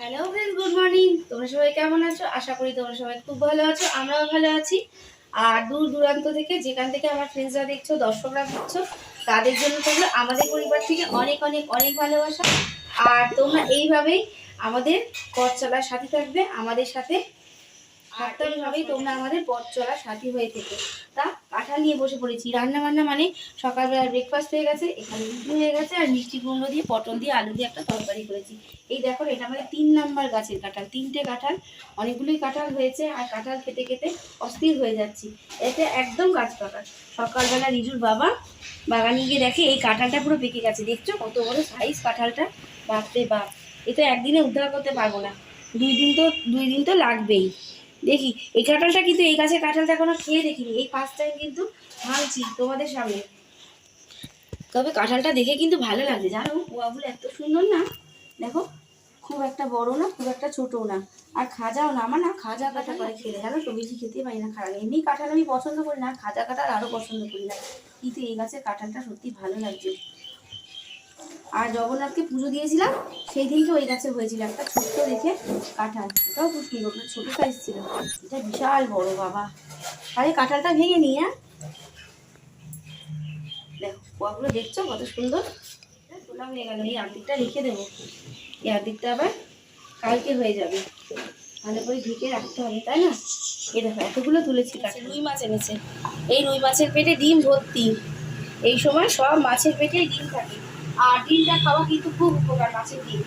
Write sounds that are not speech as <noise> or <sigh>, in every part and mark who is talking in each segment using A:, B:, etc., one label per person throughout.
A: Hello friends good morning তোমরা সবাই কেমন আছো? আশা করি তোমরা সবাই খুব ভালো আছো, আমরাও ভালো আছি। আর দূর দূরান্ত থেকে, যেখান থেকে আমার ফ্রেন্ডসরা দেখছ, দর্শকরা দেখছ, তাদের জন্য তোমরা আমাদের পরিবার থেকে অনেক অনেক অনেক ভালোবাসা। আর তোমরা এইভাবেই আমাদের পথ চলার সাথে থাকবে, আমাদের সাথে থাকতে এইভাবেই তোমরা আমাদের পথ চলার সাথী হয়ে থেকে। তা কাঁঠাল নিয়ে বসে পড়েছি। রান্না বান্না মানে সকালবেলা ব্রেকফাস্ট হয়ে গেছে, এখানে রুটি হয়ে গেছে আর মিষ্টি কুমড়ো দিয়ে, পটল দিয়ে, আলু দিয়ে একটা তরকারি করেছি। এই দেখো এটা আমাদের তিন নাম্বার গাছের কাঁঠাল, তিনটে কাঁঠাল, অনেকগুলোই কাঁঠাল হয়েছে আর কাঁঠাল খেতে খেতে অস্থির হয়ে যাচ্ছি। এতে একদম গাছ পাকা। সকালবেলা রিজুর বাবা বাগানে গিয়ে দেখে, এই কাঁঠালটা পুরো পেকে গেছে। দেখছ কত বড় সাইজ কাঁঠালটা? বাপরে বাপ, এ তো একদিনে উদ্ধার করতে পারব না। দুই দিন তো, দুই দিন তো লাগবেই। দেখি, এই কাঁঠালটা কিন্তু এই গাছের কাঁঠালটা এখনও খেয়ে দেখিনি। এই ফার্স্ট টাইম কিন্তু ভাঙছি তোমাদের সামনে। তবে কাঁঠালটা দেখে কিন্তু ভালো লাগছে। জানো, পোয়াগুলো এত সুন্দর না? দেখো, খুব একটা বড় না, খুব একটা ছোটও না। আর খাজাও না, আমার না খাজা কাটা করে খেলে। জানো, তো বেশি খেতে পারি না খারাপ। এমনি কাঁঠাল আমি পছন্দ করি না, খাজা কাঁঠাল আরও পছন্দ করি না। কিন্তু এই গাছের কাঁঠালটা সত্যি ভালো লাগছে। আর জগন্নাথকে পুজো দিয়েছিলাম সেই দিনকে ওই গাছে হয়েছিল একটা ছোট্ট দেখে কাঁঠাল। এটাও খুব সুন্দর একটা ছোটো সাইজ ছিল। এটা বিশাল বড় বাবা। আরে কাঁঠালটা ভেঙে নিই হ্যাঁ? দেখো পোয়াগুলো দেখছ কত সুন্দর? তোলা হয়ে গেল এই আর্ধেকটা রেখে দেবো। এই আর্ধেকটা আবার কালকে হয়ে যাবে। ভালো করে ঢেকে রাখতে হবে তাই না? এই দেখো এতগুলো তুলেছি রুই মাছ এনেছে। এই রুই মাছের পেটে ডিম ভর্তি। এই সময় সব মাছের পেটেই ডিম থাকে। আর ডিমটা খাওয়া কিন্তু খুব উপকার মাছের ডিম।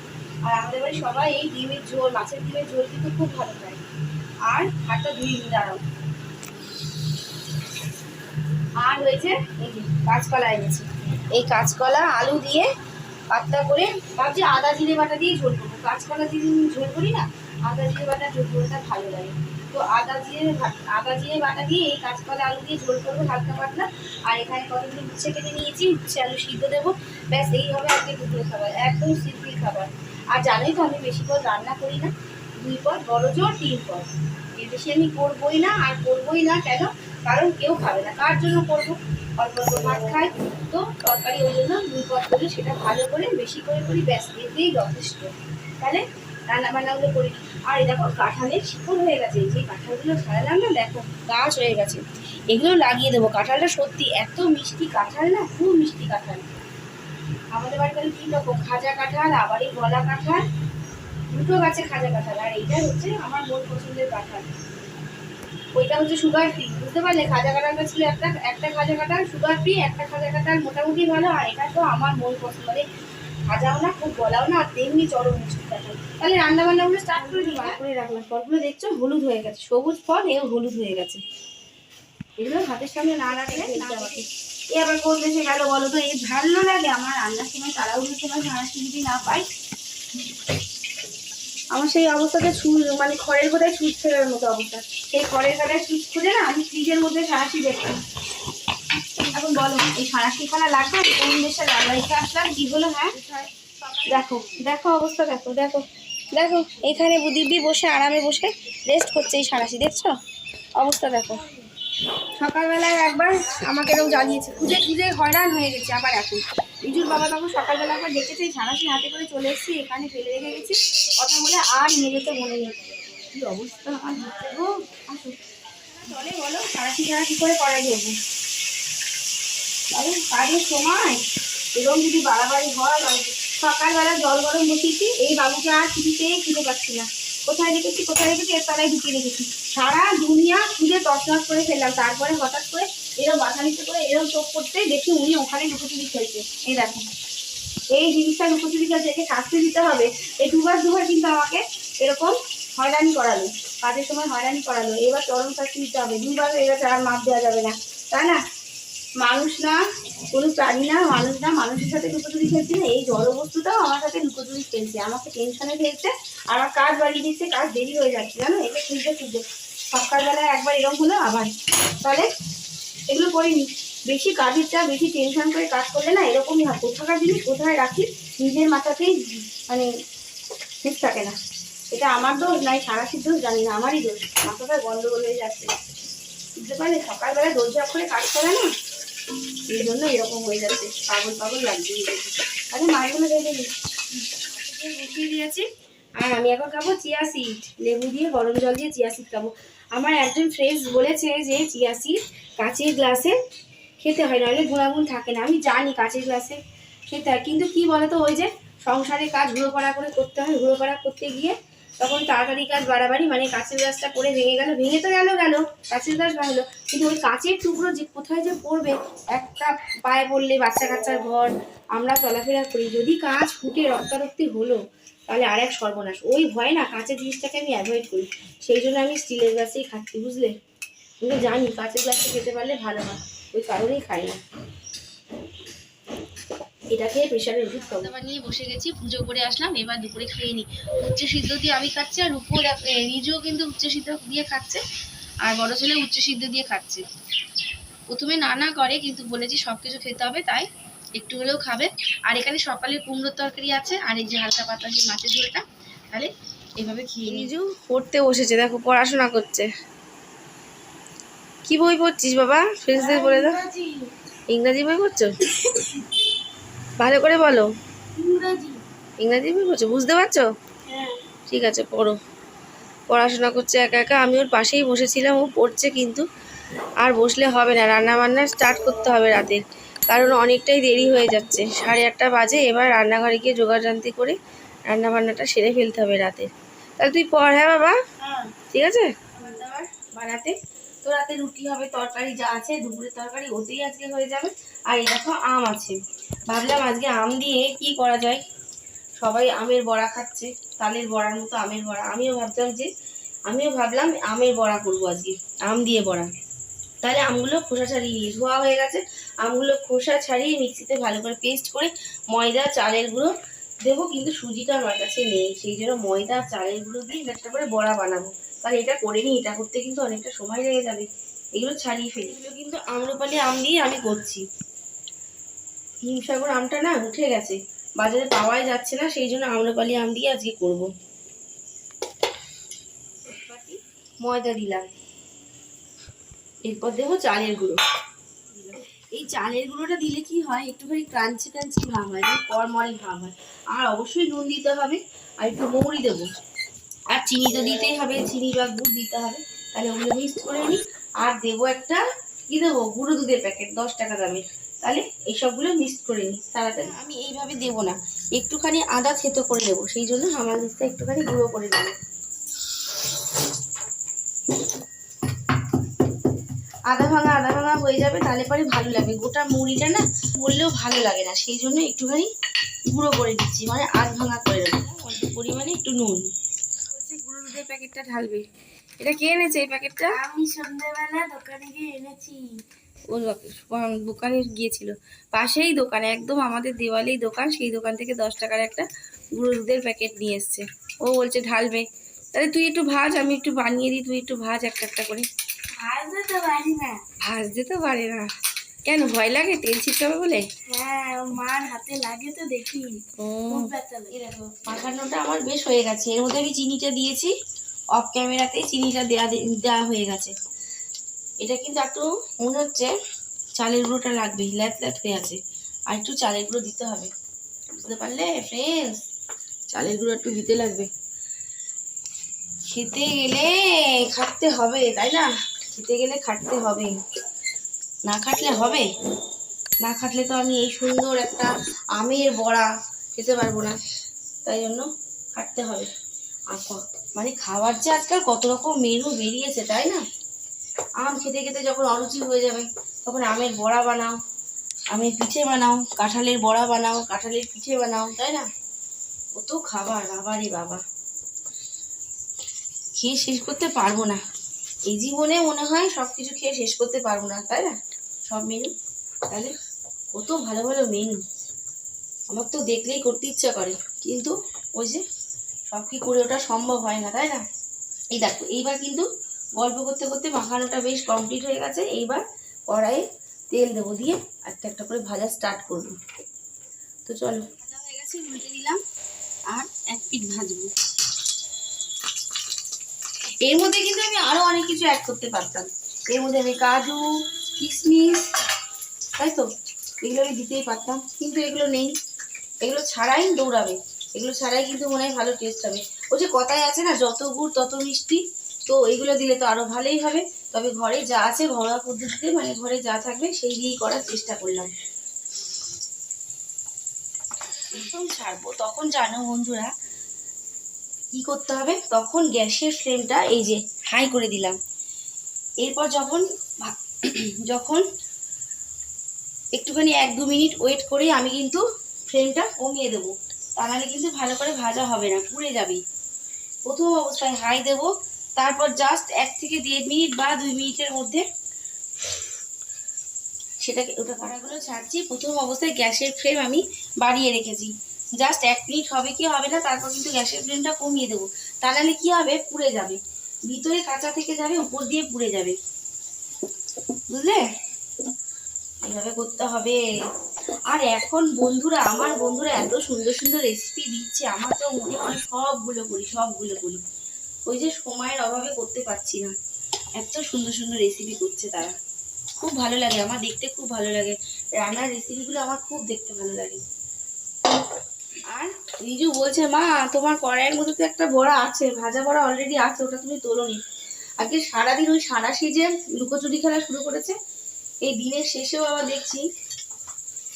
A: আর আমাদের বাড়ি সবাই এই ডিমের ঝোল, মাছের ডিমের ঝোল কিন্তু খুব ভালো খায়। আর হাতটা ধুয়ে নিয়ে দাঁড়াও। আর হয়েছে এই যে কাঁচকলা এনেছি। এই কাঁচকলা, আলু দিয়ে পাতলা করে ভাবছি আদা, জিরে বাটা দিয়ে ঝোল করব। কাঁচকলা দিয়ে ঝোল করি না, আদা, জিরে বাটা, ঝোল করতে ভালো লাগে। তো আদা ভা- আদা জিরে বাটা দিয়ে এই কাঁচকলা আলু দিয়ে ঝোল করব হালকা পাতলা। আর এখানে কতগুলো উচ্ছে কেটে নিয়েছি, উচ্ছে, আলু সিদ্ধ দেবো। ব্যাস, এই হবে আজকে দুপুরে খাবার, একদম সিম্পল খাবার। আর জানোই তো আমি বেশি পদ রান্না করি না। দুই পদ, বড় জোর, তিন পদ। এর বেশি আমি করবোই না, আর করবোই না কেন? কারণ কেউ খাবে না। কার জন্য করব? অল্প অল্প ভাত খাই। তো তরকারি ওই জন্য দুই পদ করে সেটা ভালো করে, বেশি করে করি, ব্যাস, এতেই যথেষ্ট। তাহলে রান্না বান্নাগুলো করি। আর এই দেখো কাঁঠালের শিকড় হয়ে গেছে যে কাঁঠালগুলো ছাড়ালাম না, দেখো গাছ হয়ে গেছে। এগুলো লাগিয়ে দেবো। কাঁঠালটা সত্যি এত মিষ্টি কাঁঠাল না, খুব মিষ্টি কাঁঠাল। আমাদের বাড়িতে তিন রকম, খাজা কাঁঠাল আবার এই গলা কাঁঠাল, দুটো গাছে খাজা কাঁঠাল, আর এইটা হচ্ছে আমার মন পছন্দের কাঁঠাল। ওইটা হচ্ছে সুগার ফ্রি বুঝতে পারলে? খাজা কাঁঠালটা ছিল একটা একটা খাজা কাঁঠাল, সুগার ফ্রি একটা খাজা কাঁঠাল মোটামুটি ভালো, আর এটা তো আমার মন পছন্দ। মানে খাজাও না খুব গলাও না আর তেমনি চরম মিষ্টি কাঁঠাল তাহলে রান্না বান্নাগুলো স্টার্ট করে দিই করে রাখলাম। ফলগুলো দেখছ? হলুদ হয়ে গেছে। সবুজ ফল এও হলুদ হয়ে গেছে। এগুলো হাতের সামনে না রাখলে না এ আবার কোন দেশে গেল বলো তো? এই ভালো লাগে আমার রান্নার সময় তাড়াহুড়োর সময় সারাশি যদি না পাই। আমার সেই অবস্থাতে সুচ মানে খড়ের কোথায় সুচ ফেরার মতো অবস্থা। সেই খড়ের কাটায় সুচ খুঁজে না আমি ফ্রিজের মধ্যে সারাশি দেখতাম। এখন বলো এই সারাশি খানা লাগবে? কোন দেশে রান্নাইতে আসলাম? কি হলো হ্যাঁ? দেখো দেখো অবস্থা, দেখো দেখো দেখো এখানে দিব্যি বসে, আরামে বসে রেস্ট করছে এই সারাশি, দেখছ? অবস্থা দেখো। সকালবেলায় একবার আমাকে এরকম জ্বালিয়েছে খুঁজে খুঁজে হয়রান হয়ে গেছে আবার এখন। রিজুর বাবা তখন সকালবেলা একবার দেখেছে সারাশি হাতে করে চলে এসেছি, এখানে ফেলে রেখে গেছি, কথা বলে আর নিয়ে যেতে মনে নেই। কি অবস্থা গো আসো। চলে বলো, সারাশি সারাশি করে করাই দেবো। কারণ কাজের সময় এরকম যদি বাড়াবাড়ি হয় সকালবেলা জল গরম বসিয়েছি, এই বাবুকে আর কিছুতেই খুঁজে পাচ্ছি না। কোথায় রেখেছি কোথায় রেখেছি, এর তলায় ঢুকিয়ে রেখেছি। সারা দুনিয়া খুঁজে তছনছ করে ফেললাম। তারপরে হঠাৎ করে এরকম বাধা নিতে করে এরকম চোখ করতে দেখি উনি ওখানে লুকোচুরি খেলছে। এই দেখো। এই জিনিসটা লুকোচুরি খেলছে, একে শাস্তি দিতে হবে। এই দুবার দুবার কিন্তু আমাকে এরকম হয়রানি করালো। কাজের সময় হয়রানি করালো। এবার চরম শাস্তি দিতে হবে। দুবার গেছে আর মাপ দেওয়া যাবে না। তাই না? মানুষ না, কোনো প্রাণী না, মানুষ না, মানুষের সাথে লুকোচুরি খেলছে না, এই জড় বস্তুটাও আমার সাথে লুকোচুরি খেলছে, আমাকে টেনশনে ফেলছে আমার কাজ বাড়িয়ে দিচ্ছে, কাজ দেরি হয়ে যাচ্ছে, জানো? এটা খুঁজতে খুঁজতে সকালবেলায় একবার এরকম হলো আবার। তাহলে এগুলো করিনি। বেশি কাজের চাপ, বেশি টেনশন করে কাজ করলে না এরকমই হয়। কোথাকার জিনিস কোথায় রাখি, নিজের মাথাতেই মানে ঠিক থাকে না। এটা আমার দোষ নাই সারাশির দোষ, জানি না, আমারই দোষ। মাথাটা গন্ডগোল হয়ে যাচ্ছে। বুঝতে পারলে? সকালবেলা দোষঝাপ করে কাজ করে না এই জন্য এরকম হয়ে যাচ্ছে। পাগল পাগল লাগছে। আরে মাছগুলো ভেজে বসিয়ে দিয়েছি। আর আমি এখন খাব চিয়া সিড। লেবু দিয়ে গরম জল দিয়ে চিয়া সিড খাব। আমার একজন ফ্রেন্ডস বলেছে যে চিয়া সিড কাঁচের গ্লাসে খেতে হয় নাহলে গুণাগুণ থাকে না। আমি জানি কাঁচের গ্লাসে খেতে হয়। কিন্তু কি বলতো ওই যে সংসারে কাজ ঘুরো করা করে করতে হয় ঘুরো করা করতে গিয়ে তখন তাড়াতাড়ি কাজ বাড়াবাড়ি মানে কাঁচের গাছটা পড়ে ভেঙে গেল, ভেঙে তো গেল গেল কাঁচের গ্লাস ভাঙলো। কিন্তু ওই কাঁচের টুকরো যে কোথায় যে পড়বে, একটা পায়ে পড়লে বাচ্চা কাচ্চার ঘর, আমরা চলাফেরা করি। যদি কাঁচ ফুটে রক্তারক্তি হলো, তাহলে আর এক সর্বনাশ। ওই ভয় না কাঁচের জিনিসটাকে আমি অ্যাভয়েড করি। সেই জন্য আমি স্টিলের গাছেই খাচ্ছি, বুঝলে? কিন্তু জানি কাঁচের গাছটা খেতে পারলে ভালো হয়, ওই কারণেই খাই না। এটা খেয়ে প্রেশারের ওষুধ খাব
B: খাবার নিয়ে বসে গেছি পুজো করে আসলাম এবার দুপুরে খেয়ে নি। উচ্চ সিদ্ধ দিয়ে আমি খাচ্ছি আর রূপো রিজুও কিন্তু উচ্চ সিদ্ধ দিয়ে খাচ্ছে আর বড় ছেলে উচ্চ সিদ্ধ দিয়ে খাচ্ছে। প্রথমে নানা করে কিন্তু বলেছি সব কিছু খেতে হবে তাই একটু হলেও খাবে। আর এখানে সকালে কুমড়োর তরকারি আছে আর এই যে হালকা পাতলা যে মাছের ঝোলটা তাহলে এইভাবে খেয়ে নিই
A: রিজু পড়তে বসেছে দেখো পড়াশোনা করছে। কি বই পড়ছিস বাবা? ফ্রেন্ডসদের বলে দাও। ইংরাজি বই পড়ছো? <coughs> ভালো করে বলো। ইংরাজি। পড়ছো? বুঝতে পারছ? ঠিক আছে পড়ো। পড়াশোনা করছে একা একা। আমি ওর পাশেই বসেছিলাম ও পড়ছে কিন্তু আর বসলে হবে না। রান্না বান্না স্টার্ট করতে হবে রাতের কারণ অনেকটাই দেরি হয়ে যাচ্ছে। সাড়ে আটটা বাজে এবার রান্নাঘরে গিয়ে জোগাড়যন্ত্রী করে রান্না বান্নাটা সেরে ফেলতে হবে রাতে। তাহলে তুই পড় হ্যাঁ বাবা? ঠিক আছে? বানাতে। তো রাতে রুটি হবে, তরকারি যা আছে, দুপুরের তরকারি ওতেই আজকে হয়ে যাবে। আর এই দেখো আম আছে। ভাবলাম আজকে আম দিয়ে কি করা যায়? সবাই আমের বড়া খাচ্ছে, তালের বড়ার মতো আমের বড়া। আমিও ভাবতাম যে, আমিও ভাবলাম আমের বড়া করব আজকে, আম দিয়ে বড়া। তাহলে আমগুলো খোসা ছাড়িয়ে ধোয়া হয়ে গেছে। আমগুলো খোসা ছাড়িয়ে মিক্সিতে ভালো করে পেস্ট করে ময়দা, চালের গুঁড়ো দেবো, কিন্তু সুজিটা আমার কাছে নেই। সেই জন্য ময়দা, চালের গুঁড়ো দিয়ে একটা করে বড়া বানাবো। তাহলে এটা করে নিই এটা করতে কিন্তু অনেকটা সময় লেগে যাবে। এগুলো ছাড়িয়ে ফেলি। এগুলো কিন্তু আম্রপালি আম দিয়ে আমি করছি। হিমসাগর আমটা না উঠে গেছে বাজারে পাওয়াই যাচ্ছে না সেই জন্য আম্রপালি আম দিয়ে আজকে করব। ময়দা দিলাম। এরপর দেবো চালের গুঁড়ো। এই চালের গুঁড়োটা দিলে কি হয় একটুখানি ক্রাঞ্চি ক্রাঞ্চি ভাব হয় মানে কড়মড়ে ভাব হয়। আর অবশ্যই নুন দিতে হবে আর একটু মৌরি দেবো। আর চিনি তো দিতেই হবে, চিনি বা গুড় দিতে হবে। তাহলে ওগুলো মিক্সড করে নিই। আর দেবো একটা, কি দেবো? গুঁড়ো দুধের প্যাকেট দশ টাকা দামের। তাহলে এইসবগুলো মিক্সড করে নিই, তাড়াতাড়ি। আমি এইভাবে দেবো না। একটুখানি আদা থেতো করে দেবো, সেই জন্য আমার দিকটা একটুখানি গুঁড়ো করে দেবো। আদা ভাঙা আদা ভাঙা হয়ে যাবে, তাহলে পরে ভালো লাগবে গোটা মুড়িটা না বললেও ভালো লাগে না, সেই জন্য একটুখানি গুঁড়ো করে দিচ্ছি মানে আধ ভাঙা করে দেবো। অল্প পরিমাণে একটু নুন। দুধের প্যাকেটটা ঢালবে। এটা কে এনেছে এই প্যাকেটটা?
B: আমি সন্ধ্যেবেলা দোকানে গিয়ে এনেছি।
A: ও দোক- দোকানে গিয়েছিল। পাশেই দোকান একদম আমাদের দেওয়ালেই দোকান সেই দোকান থেকে দশ টাকার একটা গুঁড়ো দুধের প্যাকেট নিয়ে এসছে। ও বলছে ঢালবে। তাহলে তুই একটু ভাজ আমি একটু বানিয়ে দিই তুই একটু ভাজ একটা একটা করে।
B: ভাজতে তো পারি না।
A: ভাজতে তো পারে না। কেন ভয় লাগে? তেল ছিটকাবে বলে?
B: হ্যাঁ মার হাতে লাগে তো দেখি।
A: ও।
B: খুব ব্যথা
A: এই দেখো মাখানোটা আমার বেশ হয়ে গেছে। এর মধ্যে আমি চিনিটা দিয়েছি। অফ ক্যামেরাতে চিনিটা দেওয়া দেওয়া হয়ে গেছে। এটা কিন্তু একটু মনে হচ্ছে চালের গুঁড়োটা লাগবে ল্যাত ল্যাত হয়ে আছে। আর একটু চালের গুঁড়ো দিতে হবে। বুঝতে পারলে ফ্রেন্ডস চালের গুঁড়ো একটু দিতে লাগবে। খেতে গেলে খাটতে হবে তাই না? খেতে গেলে খাটতে হবে। না খাটলে হবে? না খাটলে তো আমি এই সুন্দর একটা আমের বড়া খেতে পারব না। তাই জন্য খাটতে হবে। আর মানে খাবার যে আজকাল কত রকম মেনু বেরিয়েছে, তাই না? আম খেতে খেতে যখন অরুচি হয়ে যাবে, তখন আমের বড়া বানাও, আমের পিঠে বানাও, কাঁঠালের বড়া বানাও, কাঁঠালের পিঠে বানাও, তাই না? কত খাবার, বাবা রে বাবা। খেয়ে শেষ করতে পারব না। এই জীবনে মনে হয় সব কিছু খেয়ে শেষ করতে পারব না, তাই না? সব মেনু। তাহলে কত ভালো ভালো মেনু আমার তো দেখলেই করতে ইচ্ছা করে। কিন্তু ওই যে সব কি করে ওটা সম্ভব হয় না, তাই না? এই দেখো, এইবার কিন্তু গল্প করতে করতে মাখানোটা বেশ কমপ্লিট হয়ে গেছে। এইবার কড়াইয়ে তেল দেবো দিয়ে একটা একটা করে ভাজা স্টার্ট করব। তো চলো। ভাজা হয়ে গেছে উল্টে দিলাম আর এক পিঠ ভাজবো। এর মধ্যে কিন্তু আমি আরও অনেক কিছু অ্যাড করতে পারতাম। এর মধ্যে আমি কাজু কিশমিশ তাই তো? এগুলো আমি দিতেই পারতাম, কিন্তু এগুলো নেই। এগুলো ছাড়াই দৌড়াবে। এগুলো ছাড়াই কিন্তু মনে হয় ভালো টেস্ট হবে। ওই যে কথায় আছে না, যত গুড় তত মিষ্টি, তো এইগুলো দিলে তো আরও ভালোই হবে। তবে ঘরে যা আছে ঘরোয়া পদ্ধতিতে মানে ঘরে যা থাকবে, সেই দিয়েই করার চেষ্টা করলাম। একদম ছাড়বো। তখন জানো বন্ধুরা, কি করতে হবে? তখন গ্যাসের ফ্লেমটা এই যে হাই করে দিলাম। এরপর যখন <clears throat> যখন একটুখানি এক দু মিনিট ওয়েট করে আমি কিন্তু ফ্লেমটা কমিয়ে দেবো। তা নাহলে কিন্তু ভালো করে ভাজা হবে না, পুড়ে যাবে। প্রথম অবস্থায় হাই দেব, তারপর জাস্ট এক থেকে দেড় মিনিট বা দুই মিনিটের মধ্যে সেটাকে ওটা কাটাগুলো ছাড়ছি। প্রথম অবস্থায় গ্যাসের ফ্লেম আমি বাড়িয়ে রেখেছি। জাস্ট এক মিনিট হবে কি হবে না, তারপর কিন্তু গ্যাসের ফ্লেমটা কমিয়ে দেবো। তা নাহলে কি হবে? পুড়ে যাবে। ভিতরে কাঁচা থেকে যাবে, উপর দিয়ে পুড়ে যাবে। বুঝলে? এইভাবে করতে হবে। আর এখন বন্ধুরা, আমার বন্ধুরা এত সুন্দর সুন্দর রেসিপি দিচ্ছে, আমার তো মনে হয় সবগুলো করি সবগুলো করি। ওই যে সময়ের অভাবে করতে পারছি না। এত সুন্দর সুন্দর রেসিপি করছে তারা। খুব ভালো লাগে, আমার দেখতে খুব ভালো লাগে। রান্নার রেসিপিগুলো আমার খুব দেখতে ভালো লাগে। আর রিজু বলছে, মা, তোমার কড়াইয়ের মধ্যে তো একটা বড়া আছে, ভাজা বড়া অলরেডি আছে, ওটা তুমি তোলোনি। আজকে সারাদিন ওই সারা সিজে লুকোচুরি খেলা শুরু করেছে। এই দিনের শেষেও আবার দেখছি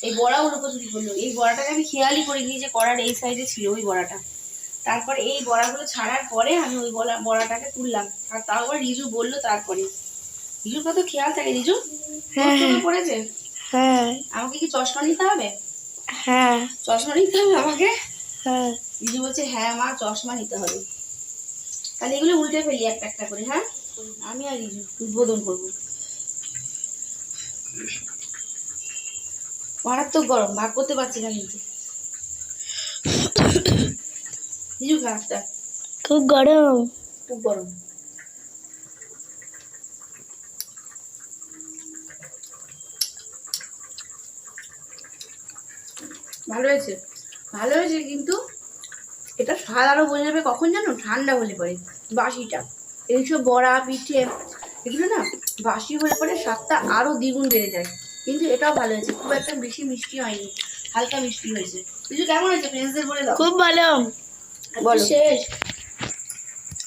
A: এই বড়াও লুকোচুরি করল। এই বড়াটাকে আমি খেয়ালই করিনি যে কড়ার এই সাইজে ছিল ওই বড়াটা। তারপর এই বড়াগুলো ছাড়ার পরে আমি ওই বড়া বড়াটাকে তুললাম। আর তাও আবার রিজু বলল তারপরে। রিজুর কত খেয়াল থাকে রিজু?
B: হ্যাঁ, হ্যাঁ।
A: পড়েছে?
B: হ্যাঁ।
A: আমাকে কি চশমা নিতে হবে?
B: হ্যাঁ।
A: চশমা নিতে হবে আমাকে?
B: হ্যাঁ।
A: রিজু বলছে হ্যাঁ মা চশমা নিতে হবে। তাহলে এগুলো উল্টে ফেলি একটা একটা করে হ্যাঁ? আমি আর উদ্বোধন করব। মারাত্মক গরম ভাগ করতে পারছি না কিন্তু। খারাপটা
B: খুব গরম।
A: খুব গরম। ভালো হয়েছে। ভালো হয়েছে কিন্তু স্বাদ আরও বোঝা যাবে কখন জানো? ঠান্ডা হলে পরে বাসিটা। এইসব বড়া পিঠে এগুলো না বাসি হলে পরে স্বাদটা আরও দ্বিগুণ বেড়ে যায়। কিন্তু এটাও ভালো হয়েছে খুব একটা বেশি মিষ্টি হয়নি হালকা মিষ্টি হয়েছে। কিছু কেমন হয়েছে? ফ্রেন্ডসদের বলে দাও।
B: খুব ভালো।
A: বলো।
B: শেষ।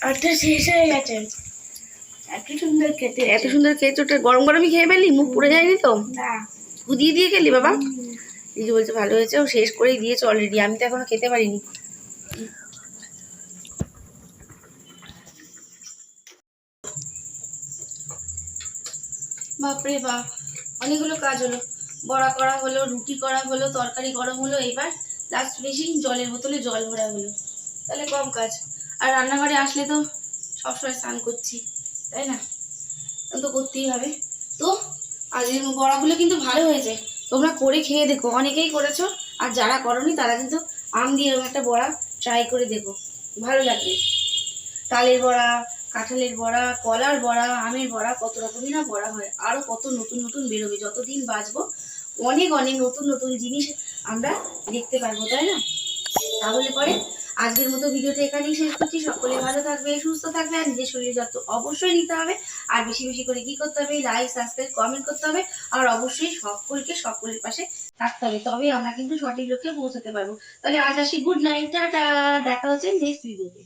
B: আটটা শেষ হয়ে গেছে।
A: এত সুন্দর খেতে এত সুন্দর খেয়েছো ওটা গরম গরমই খেয়ে ফেললি? মুখ পুড়ে যায়নি তো?
B: না।
A: কুদিয়ে দিয়ে খেলি বাবা। দিদি বলছে ভালো হয়েছে ও শেষ করেই দিয়েছে অলরেডি আমি তো এখনও খেতে পারিনি। বাপরে বাপ অনেকগুলো কাজ হলো। বড়া করা হলো, রুটি করা হলো, তরকারি গরম হলো, এবার লাস্ট ফিনিশিং জলের বোতলে জল ভরা হলো। তাহলে কম কাজ। আর রান্নাঘরে আসলে তো সবসময় স্নান করছি, তাই না? তো করতেই হবে। তো আজকের বড়াগুলো কিন্তু ভালো হয়েছে। তোমরা করে খেয়ে দেখো। অনেকেই করেছ, আর যারা করনি তারা কিন্তু আম দিয়ে একটা বড়া ট্রাই করে দেখো। ভালো লাগবে। তালের বড়া কাঁঠালের বড়া, কলার বড়া, আমের বড়া, কত রকমই না বড়া হয়। আরও কত নতুন নতুন বেরোবে। যতদিন বাঁচবো, অনেক অনেক নতুন নতুন জিনিস আমরা দেখতে পারব, তাই না? তাহলে পরে আজকের মতো ভিডিওটা এখানেই শেষ করছি। সকলে ভালো থাকবে সুস্থ থাকবে আর নিজের শরীরে যত্ন অবশ্যই নিতে হবে। আর বেশি বেশি করে কি করতে হবে? লাইক সাবস্ক্রাইব কমেন্ট করতে হবে। আর অবশ্যই সকলকে সকলের পাশে থাকতে হবে। তবে আমরা কিন্তু সঠিক লক্ষ্যে পৌঁছাতে পারব। তাহলে আজ আসি। Good night tata. দেখা হচ্ছে নেক্সট ভিডিওতে